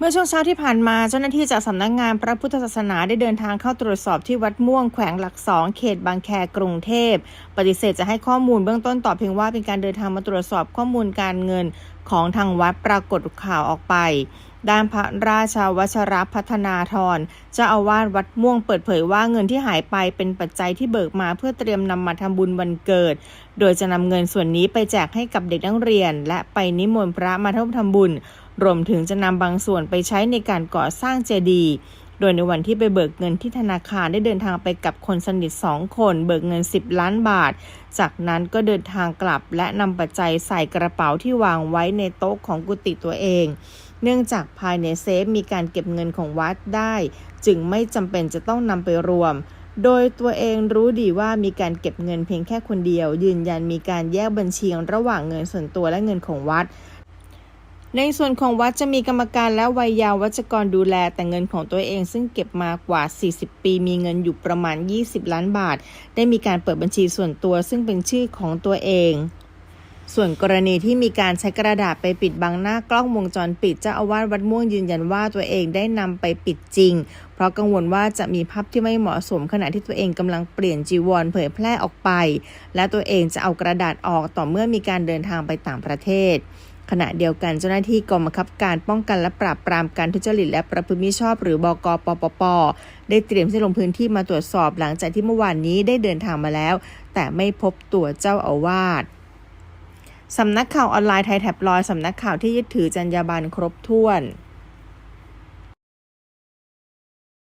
เมื่อช่วงเช้าที่ผ่านมาเจ้าหน้าที่จากสำนักงานพระพุทธศาสนาได้เดินทางเข้าตรวจสอบที่วัดม่วงแขวงหลักสองเขตบางแคกรุงเทพ ปฏิเสธจะให้ข้อมูลเบื้องต้นตอบเพียงว่าเป็นการเดินทางมาตรวจสอบข้อมูลการเงินของทางวัดปรากฏข่าวออกไป ด้านพระราชาวชรพัฒนาธรเจ้าอาวาสวัดม่วงเปิดเผยว่าเงินที่หายไปเป็นปัจจัยที่เบิกมาเพื่อเตรียมนำมาทำบุญวันเกิด โดยจะนำเงินส่วนนี้ไปแจกให้กับเด็กนักเรียน และไปนิมนต์พระมาทำบุญ รวมถึงจะนำบางส่วนไปใช้ในการก่อสร้างเจดีย์โดยในวันที่ไปเบิกเงินที่ธนาคารได้เดินทางไปกับคนสนิทสองคน เบิกเงิน 10 ล้านบาท จากนั้นก็เดินทางกลับและนำปัจจัยใส่กระเป๋าที่วางไว้ในโต๊ะของกุฏิตัวเอง เนื่องจากภายในเซฟมีการเก็บเงินของวัดได้ จึงไม่จำเป็นจะต้องนำไปรวม โดยตัวเองรู้ดีว่ามีการเก็บเงินเพียงแค่คนเดียว ยืนยันมีการแยกบัญชีระหว่างเงินส่วนตัวและเงินของวัด ในส่วนของวัดจะมีกรรมการและวัยยาวัจกรดูแลแต่เงินของตัวเอง ซึ่งเก็บมากว่า 40 ปี มีเงินอยู่ประมาณ 20 ล้านบาท ได้มีการเปิดบัญชีส่วนตัว ซึ่งเป็นชื่อของตัวเอง ส่วนกรณีที่มีการใช้กระดาษไปปิดบังหน้ากล้องวงจรปิดเจ้าอาวาสวัดม่วงยืนยันว่าตัวเองได้นำไปปิดจริง เพราะกังวลว่าจะมีภาพที่ไม่เหมาะสมขณะที่ตัวเองกำลังเปลี่ยนจีวรเผยแพร่ออกไป และตัวเองจะเอากระดาษออกต่อเมื่อมีการเดินทางไปต่างประเทศ ขณะเดียวกันเจ้าหน้าที่กองบังคับการป้องกันและปราบปรามการทุจริตและประพฤติมิชอบ หรือบกปปป ได้เตรียมที่ลงพื้นที่มาตรวจสอบหลังจากที่เมื่อวานนี้ได้เดินทางมาแล้ว แต่ไม่พบตัวเจ้าอาวาสสำนักข่าวออนไลน์ไทยแท็บลอยสำนักข่าวที่ยึดถือจรรยาบรรณครบถ้วน